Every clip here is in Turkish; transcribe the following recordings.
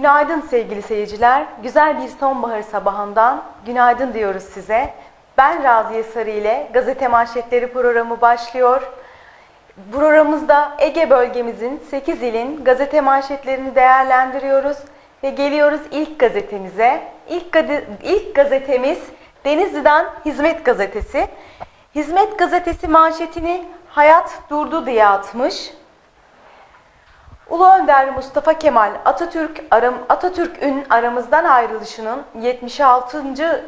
Günaydın sevgili seyirciler. Güzel bir sonbahar sabahından günaydın diyoruz size. Ben Raziye Sarı ile Gazete Manşetleri programı başlıyor. Programımızda Ege bölgemizin 8 ilin gazete manşetlerini değerlendiriyoruz ve geliyoruz ilk gazetemize. İlk, ilk gazetemiz Denizli'den Hizmet Gazetesi. Hizmet Gazetesi manşetini hayat durdu diye atmış. Ulu Önder Mustafa Kemal Atatürk aram, Atatürk'ün aramızdan ayrılışının 76.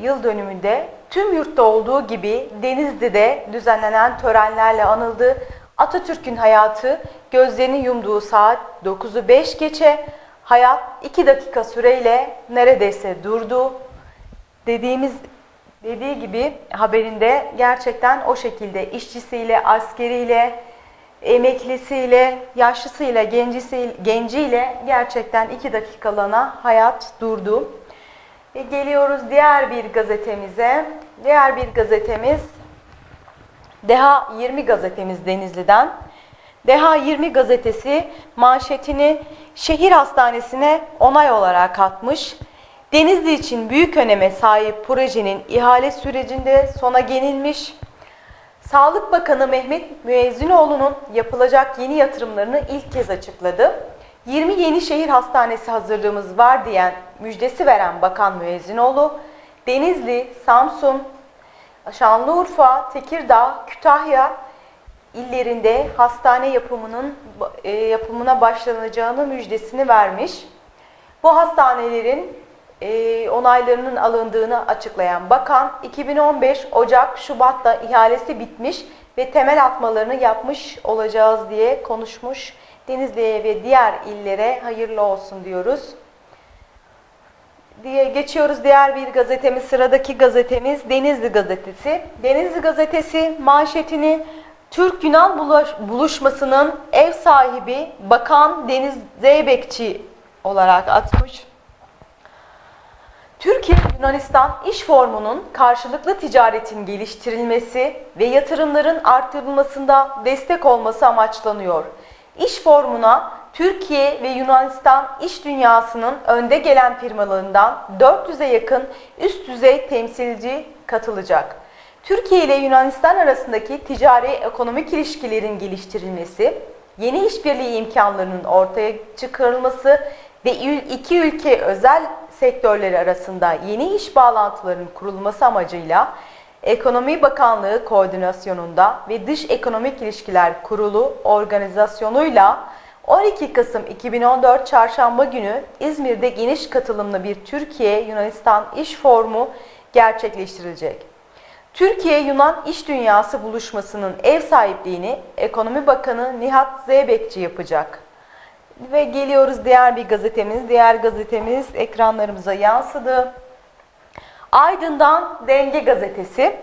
yıl dönümünde tüm yurtta olduğu gibi Denizli'de düzenlenen törenlerle anıldı. Atatürk'ün hayatı gözlerini yumduğu saat 9'u 5 geçe hayat 2 dakika süreyle neredeyse durdu. Dediğimiz dediği gibi haberinde gerçekten o şekilde işçisiyle, askeriyle, emeklisiyle, yaşlısıyla, genciyle gerçekten iki dakikalığına hayat durdu. Ve geliyoruz diğer bir gazetemize. Diğer bir gazetemiz Deha 20 gazetemiz Denizli'den. Deha 20 gazetesi manşetini şehir hastanesine onay olarak atmış. Denizli için büyük öneme sahip projenin ihale sürecinde sona gelinmiş. Sağlık Bakanı Mehmet Müezzinoğlu'nun yapılacak yeni yatırımlarını ilk kez açıkladı. 20 yeni şehir hastanesi hazırlığımız var diyen müjdesi veren Bakan Müezzinoğlu, Denizli, Samsun, Şanlıurfa, Tekirdağ, Kütahya illerinde hastane yapımının e, yapımına başlanacağını müjdesini vermiş. Bu hastanelerin e, onaylarının alındığını açıklayan bakan 2015 Ocak Şubat'ta ihalesi bitmiş ve temel atmalarını yapmış olacağız diye konuşmuş. Denizli'ye ve diğer illere hayırlı olsun diyoruz. Diye geçiyoruz diğer bir gazetemiz sıradaki gazetemiz Denizli Gazetesi. Denizli Gazetesi manşetini Türk-Yunan buluşmasının ev sahibi Bakan Deniz Zeybekçi olarak atmış. Türkiye-Yunanistan iş formunun karşılıklı ticaretin geliştirilmesi ve yatırımların artırılmasında destek olması amaçlanıyor. İş formuna Türkiye ve Yunanistan iş dünyasının önde gelen firmalarından 400'e yakın üst düzey temsilci katılacak. Türkiye ile Yunanistan arasındaki ticari ekonomik ilişkilerin geliştirilmesi, yeni işbirliği imkanlarının ortaya çıkarılması ve iki ülke özel sektörleri arasında yeni iş bağlantılarının kurulması amacıyla Ekonomi Bakanlığı koordinasyonunda ve Dış Ekonomik İlişkiler Kurulu organizasyonuyla 12 Kasım 2014 Çarşamba günü İzmir'de geniş katılımlı bir Türkiye-Yunanistan iş formu gerçekleştirilecek. Türkiye-Yunan İş Dünyası buluşmasının ev sahipliğini Ekonomi Bakanı Nihat Zeybekçi yapacak. Ve geliyoruz diğer bir gazetemiz. Diğer gazetemiz ekranlarımıza yansıdı. Aydın'dan Denge Gazetesi.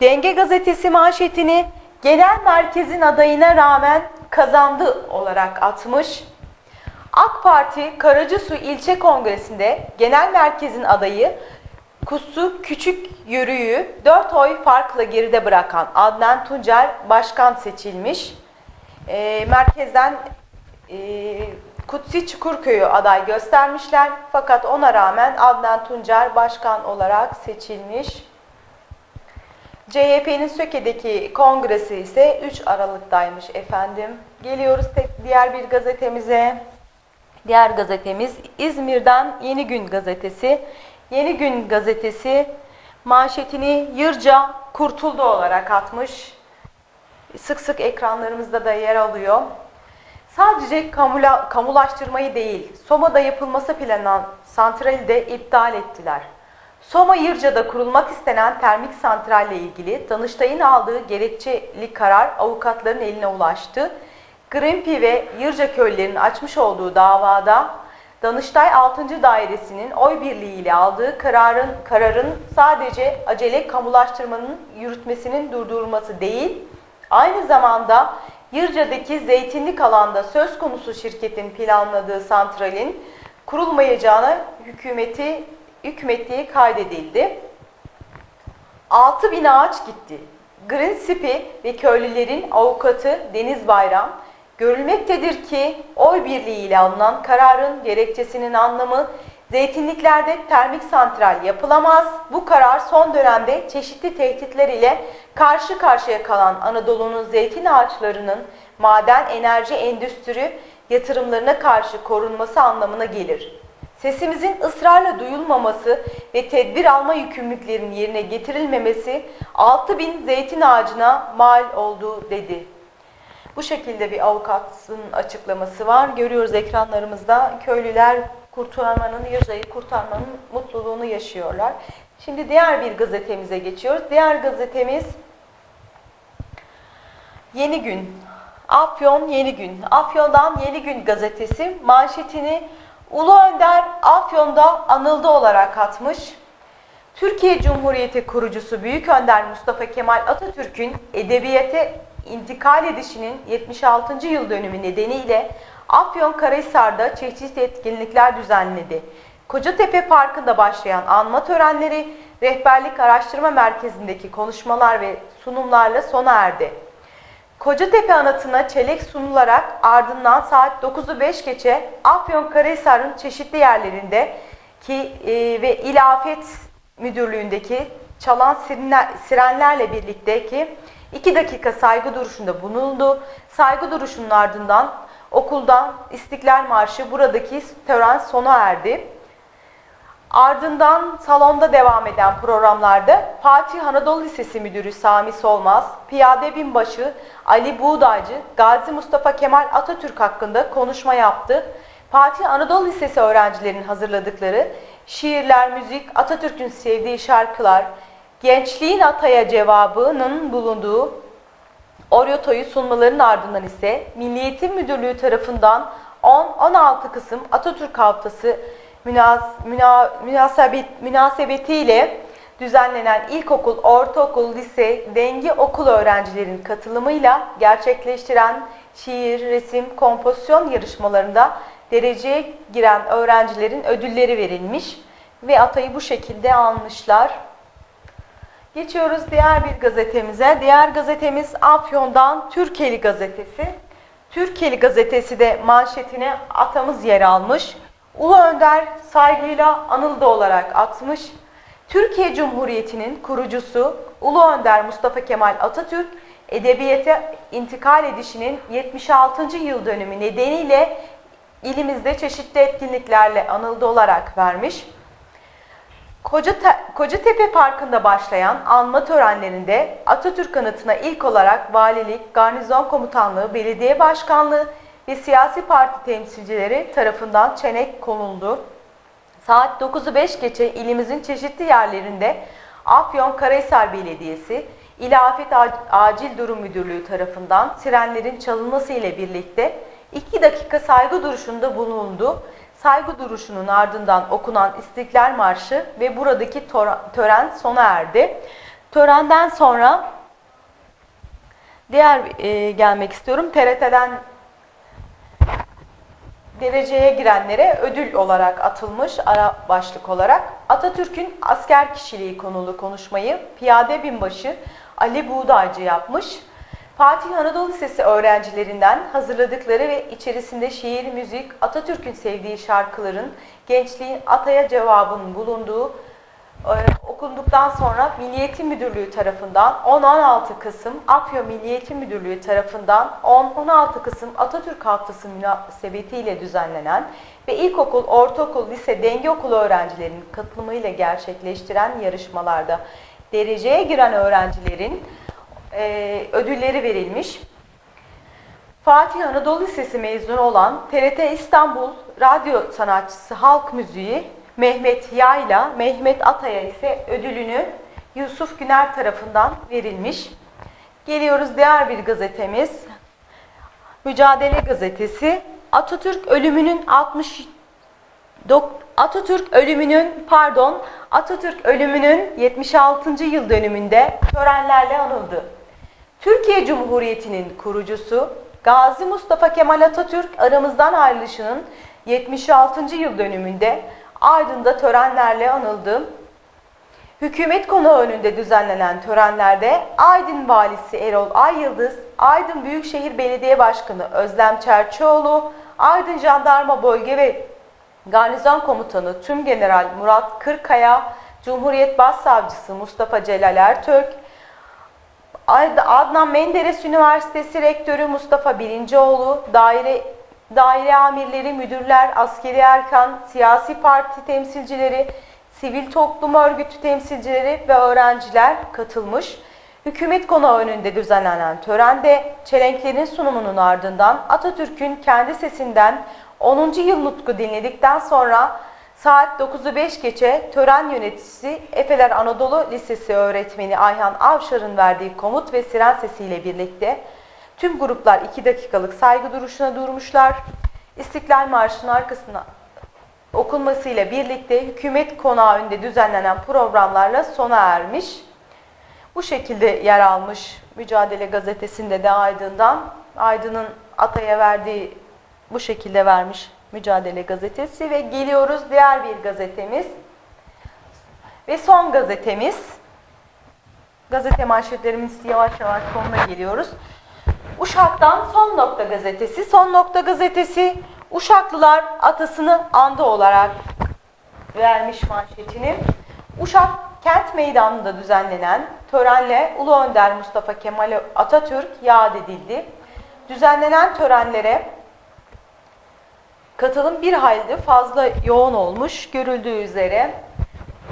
Denge Gazetesi manşetini genel merkezin adayına rağmen kazandı olarak atmış. AK Parti Karacasuy İlçe Kongresi'nde genel merkezin adayı Kusu Küçük Yürüyü 4 oy farkla geride bırakan Adnan Tuncer başkan seçilmiş. E, merkezden Kutsi Çukurköy'ü aday göstermişler. Fakat ona rağmen Adnan Tuncer başkan olarak seçilmiş. CHP'nin Söke'deki kongresi ise 3 Aralık'taymış efendim. Geliyoruz diğer bir gazetemize. Diğer gazetemiz İzmir'den Yeni Gün gazetesi. Yeni Gün gazetesi manşetini Yırca kurtuldu olarak atmış. Sık sık ekranlarımızda da yer alıyor. Sadece kamula, kamulaştırmayı değil, Soma'da yapılması planlanan santrali de iptal ettiler. Soma Yırca'da kurulmak istenen termik santralle ilgili Danıştay'ın aldığı gerekçeli karar avukatların eline ulaştı. Greenpeace ve Yırca köylülerinin açmış olduğu davada Danıştay 6. Dairesi'nin oy birliğiyle aldığı kararın kararın sadece acele kamulaştırmanın yürütmesinin durdurulması değil, aynı zamanda Yırca'daki zeytinlik alanda söz konusu şirketin planladığı santralin kurulmayacağına hükümeti hükmettiği kaydedildi. 6 bin ağaç gitti. Green Spi ve köylülerin avukatı Deniz Bayram, Görülmektedir ki oy birliğiyle alınan kararın gerekçesinin anlamı zeytinliklerde termik santral yapılamaz. Bu karar son dönemde çeşitli tehditler ile karşı karşıya kalan Anadolu'nun zeytin ağaçlarının maden, enerji, endüstri yatırımlarına karşı korunması anlamına gelir. Sesimizin ısrarla duyulmaması ve tedbir alma yükümlülüklerinin yerine getirilmemesi 6000 zeytin ağacına mal oldu dedi. Bu şekilde bir avukatın açıklaması var. Görüyoruz ekranlarımızda köylüler kurtarmanın, Yırca'yı kurtarmanın mutluluğunu yaşıyorlar. Şimdi diğer bir gazetemize geçiyoruz. Diğer gazetemiz Yeni Gün. Afyon Yeni Gün. Afyon'dan Yeni Gün gazetesi manşetini Ulu Önder Afyon'da anıldı olarak atmış. Türkiye Cumhuriyeti kurucusu Büyük Önder Mustafa Kemal Atatürk'ün edebiyete intikal edişinin 76. yıl dönümü nedeniyle Afyonkarahisar'da çeşitli etkinlikler düzenledi. Kocatepe Parkı'nda başlayan anma törenleri Rehberlik Araştırma Merkezi'ndeki konuşmalar ve sunumlarla sona erdi. Kocatepe anıtına çelik sunularak ardından saat 9'u 5 geçe Afyonkarahisar'ın çeşitli yerlerinde ki e, ve İlafet Müdürlüğü'ndeki çalan sirenler, sirenlerle birlikte ki 2 dakika saygı duruşunda bulundu. Saygı duruşunun ardından okuldan İstiklal Marşı buradaki tören sona erdi. Ardından salonda devam eden programlarda Fatih Anadolu Lisesi Müdürü Sami Solmaz, Piyade Binbaşı Ali Buğdaycı, Gazi Mustafa Kemal Atatürk hakkında konuşma yaptı. Fatih Anadolu Lisesi öğrencilerinin hazırladıkları şiirler, müzik, Atatürk'ün sevdiği şarkılar, gençliğin ataya cevabının bulunduğu Oryoto'yu sunmaların ardından ise Milli Eğitim Müdürlüğü tarafından 10-16 Kısım Atatürk Haftası münas, müna, münasebet, münasebetiyle düzenlenen ilkokul, ortaokul, lise, denge okul öğrencilerin katılımıyla gerçekleştiren şiir, resim, kompozisyon yarışmalarında dereceye giren öğrencilerin ödülleri verilmiş ve atayı bu şekilde almışlar. Geçiyoruz diğer bir gazetemize. Diğer gazetemiz Afyon'dan Türkeli gazetesi. Türkeli gazetesi de manşetine atamız yer almış. Ulu Önder saygıyla anıldı olarak atmış. Türkiye Cumhuriyeti'nin kurucusu Ulu Önder Mustafa Kemal Atatürk edebiyete intikal edişinin 76. yıl dönümü nedeniyle ilimizde çeşitli etkinliklerle anıldı olarak vermiş. Koca Kocatepe Parkı'nda başlayan anma törenlerinde Atatürk anıtına ilk olarak valilik, garnizon komutanlığı, belediye başkanlığı ve siyasi parti temsilcileri tarafından çenek konuldu. Saat 9'u 5 geçe ilimizin çeşitli yerlerinde Afyon Karahisar Belediyesi, İlafet Acil Durum Müdürlüğü tarafından sirenlerin çalınması ile birlikte 2 dakika saygı duruşunda bulundu. Saygı duruşunun ardından okunan İstiklal Marşı ve buradaki tören sona erdi. Törenden sonra diğer e, gelmek istiyorum. TRT'den dereceye girenlere ödül olarak atılmış ara başlık olarak Atatürk'ün asker kişiliği konulu konuşmayı piyade binbaşı Ali Buğdaycı yapmış. Fatih Anadolu Lisesi öğrencilerinden hazırladıkları ve içerisinde şiir, müzik, Atatürk'ün sevdiği şarkıların gençliğin ataya cevabının bulunduğu e, okunduktan sonra Milli Eğitim Müdürlüğü tarafından 10-16 Kasım Afyon Milli Eğitim Müdürlüğü tarafından 10-16 Kasım Atatürk Haftası münasebetiyle düzenlenen ve ilkokul, ortaokul, lise, denge okulu öğrencilerinin katılımıyla gerçekleştiren yarışmalarda dereceye giren öğrencilerin e, ödülleri verilmiş. Fatih Anadolu Lisesi mezunu olan TRT İstanbul radyo sanatçısı halk müziği Mehmet Yayla, Mehmet Atay'a ise ödülünü Yusuf Güner tarafından verilmiş. Geliyoruz diğer bir gazetemiz. Mücadele Gazetesi. Atatürk ölümünün 60 Atatürk ölümünün pardon Atatürk ölümünün 76. yıl dönümünde törenlerle anıldı. Türkiye Cumhuriyeti'nin kurucusu Gazi Mustafa Kemal Atatürk aramızdan ayrılışının 76. yıl dönümünde Aydın'da törenlerle anıldı. Hükümet konağı önünde düzenlenen törenlerde Aydın Valisi Erol Ayyıldız, Aydın Büyükşehir Belediye Başkanı Özlem Çerçioğlu, Aydın Jandarma Bölge ve Garnizon Komutanı Tümgeneral Murat Kırkaya, Cumhuriyet Başsavcısı Mustafa Celal Ertürk, Adnan Menderes Üniversitesi Rektörü Mustafa Birincioğlu, daire daire amirleri, müdürler, askeri erkan, siyasi parti temsilcileri, sivil toplum örgütü temsilcileri ve öğrenciler katılmış. Hükümet konağı önünde düzenlenen törende çelenklerin sunumunun ardından Atatürk'ün kendi sesinden 10. yıl nutku dinledikten sonra saat 9'u 5 geçe tören yöneticisi Efeler Anadolu Lisesi öğretmeni Ayhan Avşar'ın verdiği komut ve siren sesiyle birlikte tüm gruplar 2 dakikalık saygı duruşuna durmuşlar. İstiklal Marşı'nın arkasına okunmasıyla birlikte hükümet konağı önünde düzenlenen programlarla sona ermiş. Bu şekilde yer almış Mücadele Gazetesi'nde de Aydın'dan. Aydın'ın Atay'a verdiği bu şekilde vermiş Mücadele Gazetesi ve geliyoruz diğer bir gazetemiz. Ve son gazetemiz. Gazete manşetlerimiz yavaş yavaş sonuna geliyoruz. Uşak'tan Son Nokta Gazetesi. Son Nokta Gazetesi Uşaklılar atasını andı olarak vermiş manşetini. Uşak Kent Meydanı'nda düzenlenen törenle Ulu Önder Mustafa Kemal Atatürk yad edildi. Düzenlenen törenlere katılım bir hayli fazla yoğun olmuş görüldüğü üzere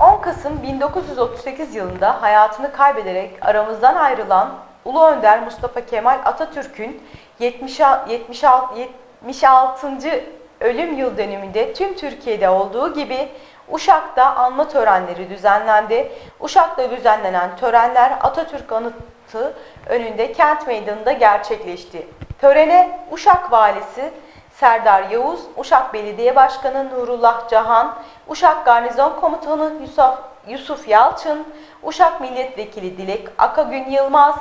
10 Kasım 1938 yılında hayatını kaybederek aramızdan ayrılan Ulu Önder Mustafa Kemal Atatürk'ün 70 76 76. ölüm yıl dönümünde tüm Türkiye'de olduğu gibi Uşak'ta anma törenleri düzenlendi. Uşak'ta düzenlenen törenler Atatürk anıtı önünde kent meydanında gerçekleşti. Törene Uşak Valisi Serdar Yavuz, Uşak Belediye Başkanı Nurullah Cahan, Uşak Garnizon Komutanı Yusuf, Yusuf Yalçın, Uşak Milletvekili Dilek Akagün Yılmaz,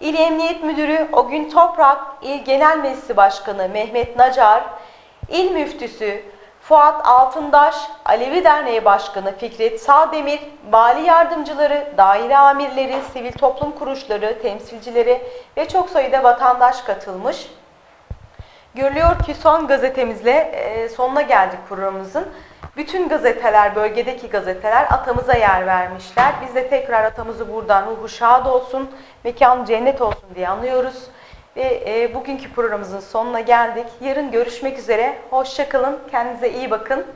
İl Emniyet Müdürü Ogün Toprak, İl Genel Meclisi Başkanı Mehmet Nacar, İl Müftüsü Fuat Altındaş, Alevi Derneği Başkanı Fikret Sağdemir, vali yardımcıları, daire amirleri, sivil toplum kuruluşları, temsilcileri ve çok sayıda vatandaş katılmış. Görülüyor ki son gazetemizle e, sonuna geldik programımızın. Bütün gazeteler, bölgedeki gazeteler atamıza yer vermişler. Biz de tekrar atamızı buradan ruhu şad olsun, mekanı cennet olsun diye anlıyoruz. Ve e, bugünkü programımızın sonuna geldik. Yarın görüşmek üzere. Hoşçakalın. Kendinize iyi bakın.